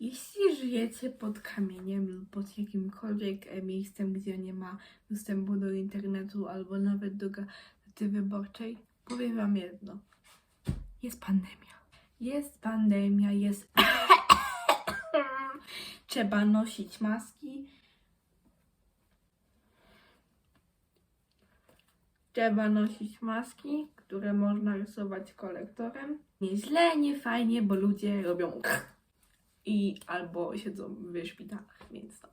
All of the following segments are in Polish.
Jeśli żyjecie pod kamieniem lub pod jakimkolwiek e, miejscem, gdzie nie ma dostępu do internetu albo nawet do gazety wyborczej, powiem Wam jedno. Jest pandemia. Jest pandemia, jest. Trzeba nosić maski. Trzeba nosić maski, które można rysować kolektorem. Nie źle, nie fajnie, bo ludzie robią i albo siedzą w szpitalach, więc to.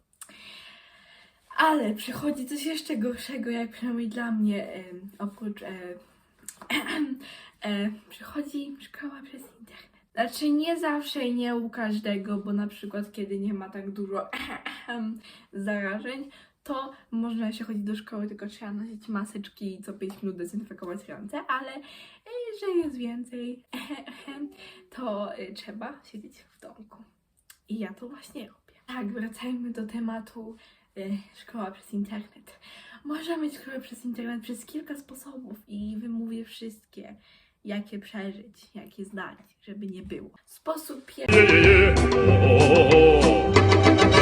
Ale przychodzi coś jeszcze gorszego, jak przynajmniej dla mnie, em, oprócz e, e, przychodzi szkoła przez internet. Znaczy nie zawsze i nie u każdego, bo na przykład kiedy nie ma tak dużo zarażeń, to można się chodzić do szkoły, tylko trzeba nosić maseczki i co 5 minut dezynfekować ręce, ale e, że jest więcej, to e, trzeba siedzieć w domku. I ja to właśnie robię. Tak, wracajmy do tematu e, szkoła przez internet. Można mieć szkołę przez internet przez kilka sposobów i wymówię wszystkie, jakie przeżyć, jakie zdać, żeby nie było. Sposób pierwszy.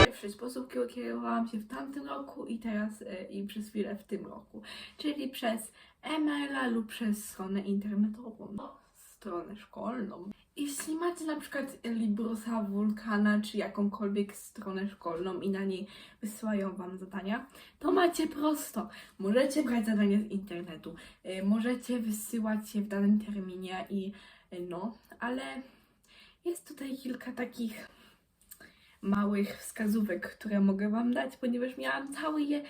Pierwszy sposób, którym kierowałam się w tamtym roku i teraz e, i przez chwilę w tym roku, czyli przez e-maila lub przez stronę internetową, no, stronę szkolną. Jeśli macie na przykład Librusa, Vulkana czy jakąkolwiek stronę szkolną i na niej wysyłają Wam zadania, to macie prosto. Możecie brać zadania z internetu, y, możecie wysyłać je w danym terminie i y, no, ale jest tutaj kilka takich małych wskazówek, które mogę Wam dać, ponieważ miałam cały, je,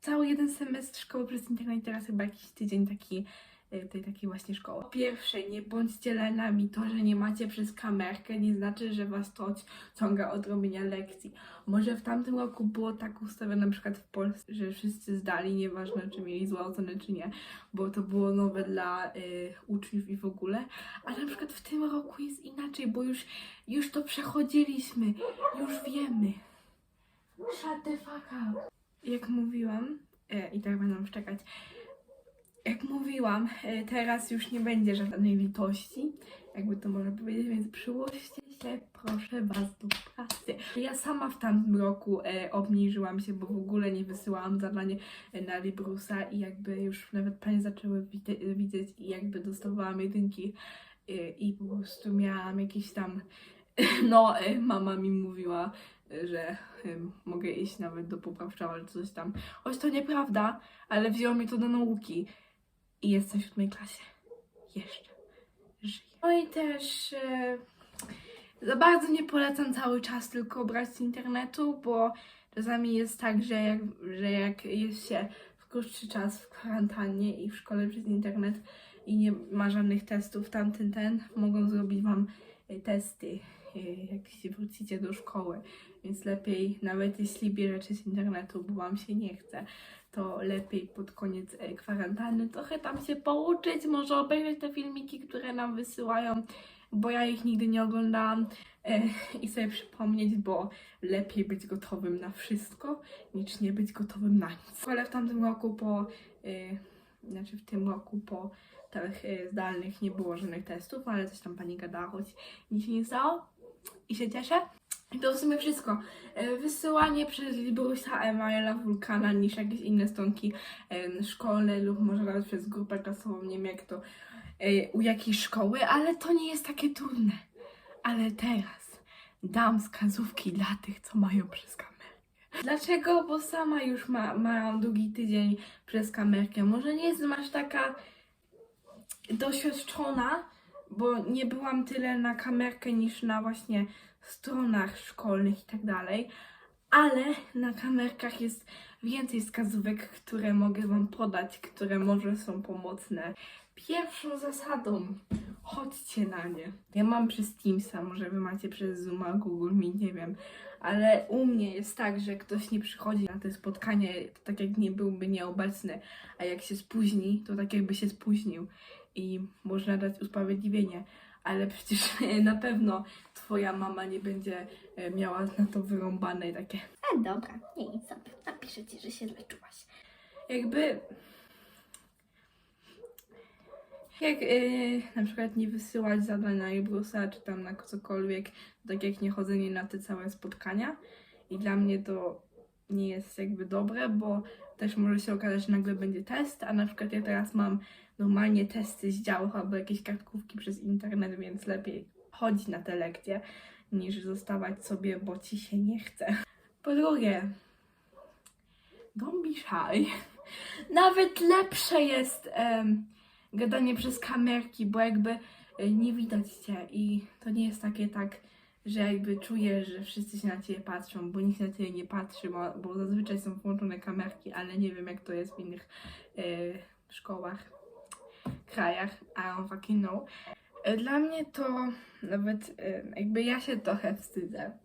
cały jeden semestr szkoły przez internet, teraz chyba jakiś tydzień taki tej takiej właśnie szkoły. Po pierwsze, nie bądźcie lenami. To, że nie macie przez kamerkę, nie znaczy, że was to ciąga od robienia lekcji. Może w tamtym roku było tak ustawione na przykład w Polsce, że wszyscy zdali, nieważne czy mieli złe oceny czy nie, bo to było nowe dla y, uczniów i w ogóle. Ale na przykład w tym roku jest inaczej, bo już, już to przechodziliśmy, już wiemy. Shut the fuck up. Jak mówiłam, e, i tak będę szczekać, jak mówiłam, e, teraz już nie będzie żadnej litości, jakby to można powiedzieć, więc przyłóżcie się, proszę Was do pracy. Ja sama w tamtym roku e, obniżyłam się, bo w ogóle nie wysyłałam zadań e, na Librusa i jakby już nawet panie zaczęły widzieć i jakby dostawałam jedynki e, i po prostu miałam jakieś tam, no e, mama mi mówiła, że e, mogę iść nawet do poprawczawa czy coś tam. Choć to nieprawda, ale wzięło mi to do nauki i jestem w siódmej klasie. Jeszcze żyję. No i też e, za bardzo nie polecam cały czas tylko brać z internetu, bo czasami jest tak, że jak, że jak jest się w krótszy czas w kwarantannie i w szkole przez internet i nie ma żadnych testów, tamten ten, mogą zrobić wam e, testy, jak się wrócicie do szkoły. Więc lepiej, nawet jeśli bierzecie z internetu, bo wam się nie chce, to lepiej pod koniec e, kwarantanny trochę tam się pouczyć, może obejrzeć te filmiki, które nam wysyłają, bo ja ich nigdy nie oglądałam e, i sobie przypomnieć, bo lepiej być gotowym na wszystko, niż nie być gotowym na nic. Ale w tamtym roku po, e, znaczy w tym roku po tych zdalnych nie było żadnych testów, ale coś tam pani gadała, choć nic się nie stało i się cieszę. I to w sumie wszystko. E, Wysyłanie przez Librusa, e-maila, Vulkana niż jakieś inne stronki em, szkolne lub może nawet przez grupę klasową, nie wiem jak to e, u jakiej szkoły, ale to nie jest takie trudne. Ale teraz dam wskazówki dla tych, co mają przez kamerę. Dlaczego? Bo sama już ma, mam drugi tydzień przez kamerkę. Może nie jestem aż taka doświadczona, bo nie byłam tyle na kamerkę niż na właśnie stronach szkolnych i tak dalej, ale na kamerkach jest więcej wskazówek, które mogę Wam podać, które może są pomocne. Pierwszą zasadą, chodźcie na nie. Ja mam przez Teamsa, może Wy macie przez Zooma, Google Meet, nie wiem, ale u mnie jest tak, że ktoś nie przychodzi na te spotkanie, to tak jak nie byłby nieobecny, a jak się spóźni, to tak jakby się spóźnił i można dać usprawiedliwienie ale przecież na pewno twoja mama nie będzie e, miała na to wyrąbane i takie. A dobra, nie nic sobie. Napiszę ci, że się źle czułaś. Jakby. Jak yy, na przykład nie wysyłać zadań na Ibrusa, czy tam na cokolwiek, tak jak nie chodzenie na te całe spotkania. I dla mnie to nie jest jakby dobre, bo też może się okazać, że nagle będzie test, a na przykład ja teraz mam normalnie testy z działów albo jakieś kartkówki przez internet, więc lepiej chodzić na te lekcje, niż zostawać sobie, bo ci się nie chce. Po drugie, don't be shy. Nawet lepsze jest em, gadanie przez kamerki, bo jakby e, nie widać cię i to nie jest takie tak, że jakby czujesz, że wszyscy się na ciebie patrzą, bo nikt na ciebie nie patrzy, bo, bo zazwyczaj są włączone kamerki, ale nie wiem jak to jest w innych e, szkołach, krajach, I don't fucking know. E, Dla mnie to nawet e, jakby ja się trochę wstydzę.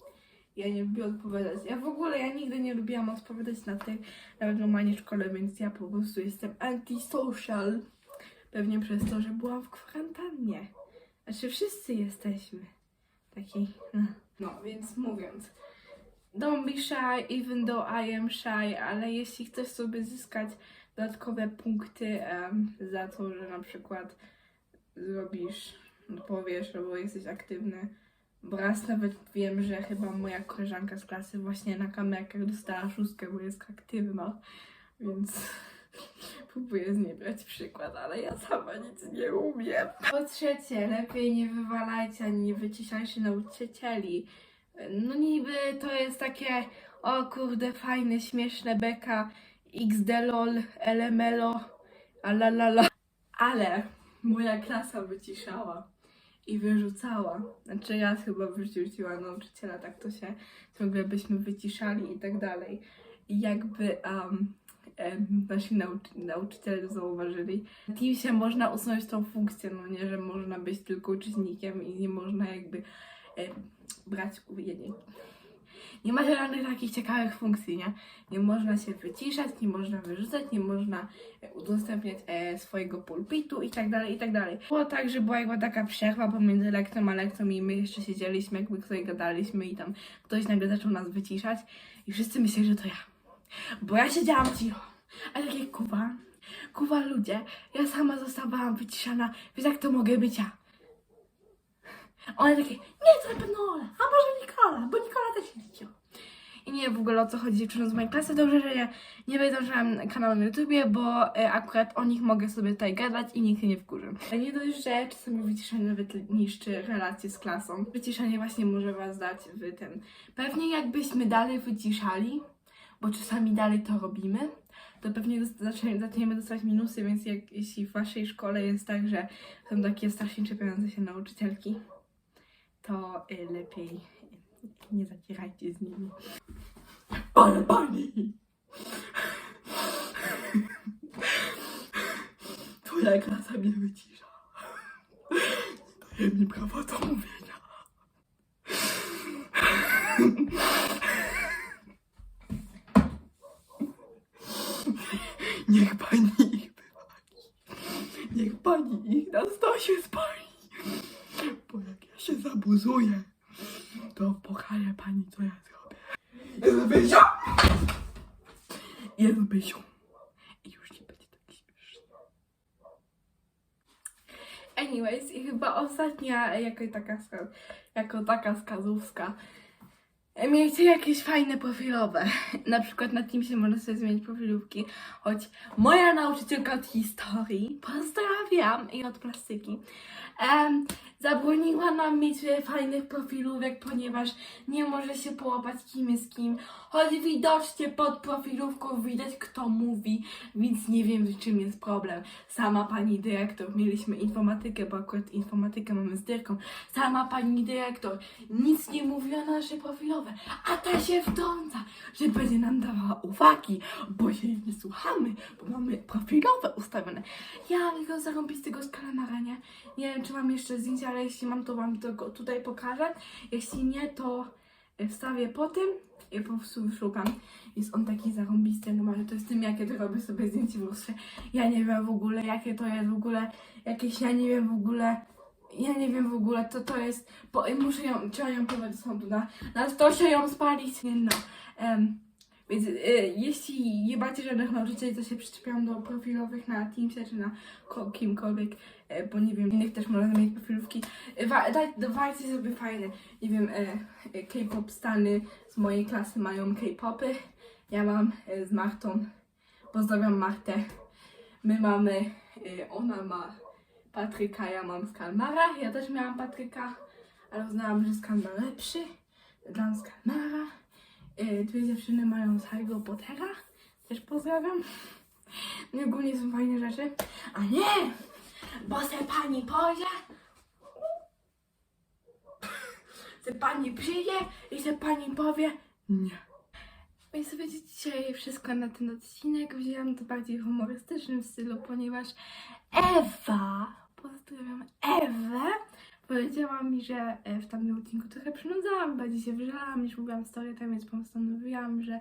Ja nie lubię odpowiadać. Ja w ogóle ja nigdy nie lubiłam odpowiadać na tych, nawet normalnie w szkole, więc ja po prostu jestem antisocial. Pewnie przez to, że byłam w kwarantannie. Znaczy wszyscy jesteśmy. Taki. no. No, więc mówiąc. Don't be shy, even though I am shy, ale jeśli chcesz sobie zyskać dodatkowe punkty za to, że na przykład zrobisz, powiesz, albo jesteś aktywny, bo raz nawet wiem, że chyba moja koleżanka z klasy właśnie na kamerkach dostała szóstkę, bo jest aktywna, więc próbuję z niej brać przykład, ale ja sama nic nie umiem. Po trzecie, lepiej nie wywalajcie ani nie wyciszajcie nauczycieli. No niby to jest takie, o kurde, fajne, śmieszne beka, xd lol, LMLO, alalala. Ale moja klasa wyciszała i wyrzucała. Znaczy ja chyba wyrzuciła nauczyciela, tak to się ciągle byśmy wyciszali i tak dalej. I jakby um, nasi nauczy- nauczyciele zauważyli. W Teamsie można usunąć tą funkcję, no nie, że można być tylko uczestnikiem i nie można jakby em, brać uwielbień. Nie ma żadnych takich ciekawych funkcji, nie? Nie można się wyciszać, nie można wyrzucać, nie można e, udostępniać e, swojego pulpitu i tak dalej, i tak dalej. Było tak, że była jakby taka przerwa pomiędzy lekcją a lekcją i my jeszcze siedzieliśmy, jakby sobie gadaliśmy i tam ktoś nagle zaczął nas wyciszać i wszyscy myśleli, że to ja. Bo ja siedziałam cicho, a tak jak Kuba, Kuba ludzie, ja sama zostawałam wyciszana, więc jak to mogę być ja? One takie, nie, to na pewno Ola, a może Nikola, bo Nikola też jest cicho. I nie wiem w ogóle o co chodzi dziewczynom z mojej klasy. Dobrze, że ja nie będę żadnym kanał na YouTubie, bo e, akurat o nich mogę sobie tutaj gadać i nikt nie wkurzy. Nie dość, że czasami wyciszenie nawet niszczy relacje z klasą. Wyciszenie właśnie może was dać w ten. Pewnie jakbyśmy dalej wyciszali, bo czasami dalej to robimy, to pewnie zaczniemy dostawać minusy, więc jak, jeśli w waszej szkole jest tak, że są takie strasznie czepiające się nauczycielki, to y, lepiej nie zacierajcie z nimi. Ale pani! Twoja klasa mnie wycisza. Daje mi prawa do mówienia. Niech pani ich wywali. Niech pani ich na stosie spali. Bo jak się zabuzuję, to pokaże pani, co ja zrobię. Jezu Bysiu! Jezu Bysiu! I już nie będzie tak śmiesznie. Anyways, i chyba ostatnia jako taka, jako taka wskazówka. Miejcie jakieś fajne profilowe. Na przykład na Teamsie można sobie zmienić profilówki. Choć moja nauczycielka od historii, pozdrawiam, i od plastyki, em, zabroniła nam mieć fajnych profilówek, ponieważ nie może się połapać kim jest kim. Choć widocznie pod profilówką widać kto mówi, więc nie wiem w czym jest problem. Sama pani dyrektor, mieliśmy informatykę, bo akurat informatykę mamy z dyrką. Sama pani dyrektor nic nie mówiła na nasze profilowe, a ta się wtrąca, że będzie nam dawała uwagi, bo się nie słuchamy, bo mamy profilowe ustawione. Ja tylko zarąbistego z kalamara, nie? Nie wiem, czy mam jeszcze zdjęcia, ale jeśli mam, to wam to go tutaj pokażę. Jeśli nie, to e, wstawię po tym i po prostu wyszukam. Jest on taki zarąbisty, numer, to jest tym, jakie to robię sobie zdjęcie w lustrze. Ja nie wiem w ogóle, jakie to jest w ogóle, jakieś, ja nie wiem w ogóle, ja nie wiem w ogóle, co to jest, bo muszę ją, trzeba ją prowadzić do sądu, na, na stosie ją spalić, nie no. Em, Więc e, jeśli nie macie żadnych nauczycieli, to się przyczepiam do profilowych na Teamsie czy na ko- kimkolwiek, e, bo nie wiem, innych też można mieć profilówki. E, daj, dawajcie sobie fajne, nie wiem, e, K-pop stany z mojej klasy mają K-popy. Ja mam z Martą, pozdrawiam Martę. My mamy, ona ma Patryka, ja mam Skalmara. Ja też miałam Patryka, ale uznałam, że Skalmar lepszy. Dam Skalmara. E, Dwie dziewczyny mają z Harry'ego Pottera. Też pozdrawiam. No ogólnie są fajne rzeczy. A nie! Bo se pani powie, se pani przyjdzie i se pani powie nie. Więc to będzie dzisiaj wszystko na ten odcinek. Wzięłam to bardziej w humorystycznym stylu, ponieważ Ewa, pozdrawiam Ewę, powiedziała mi, że e, w tamtym odcinku trochę przynudzałam, bardziej się wrzałam niż mówiłam story time, więc postanowiłam, że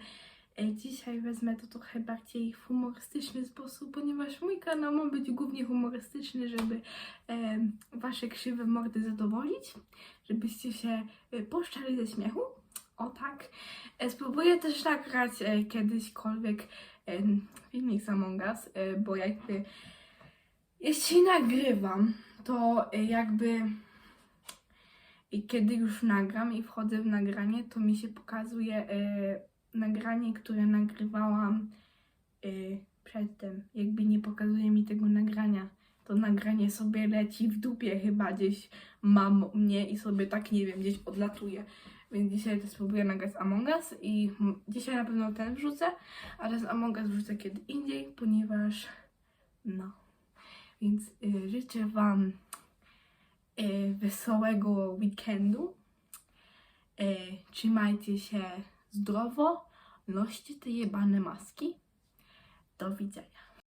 e, dzisiaj wezmę to trochę bardziej w humorystyczny sposób, ponieważ mój kanał ma być głównie humorystyczny, żeby e, wasze krzywe mordy zadowolić, żebyście się poszczali ze śmiechu. O tak. Spróbuję też nagrać kiedyśkolwiek filmik z Among Us, bo jakby jeśli nagrywam, to e, jakby kiedy już nagram i wchodzę w nagranie, to mi się pokazuje e, nagranie, które nagrywałam e, przedtem. Jakby nie pokazuje mi tego nagrania. To nagranie sobie leci w dupie chyba gdzieś mam mnie i sobie tak nie wiem, gdzieś odlatuje. Więc dzisiaj to spróbuję nagrać Among Us i dzisiaj na pewno ten wrzucę, ale z Among Us wrzucę kiedy indziej, ponieważ no. Więc y, życzę Wam y, wesołego weekendu. Y, trzymajcie się zdrowo, noście te jebane maski. Do widzenia.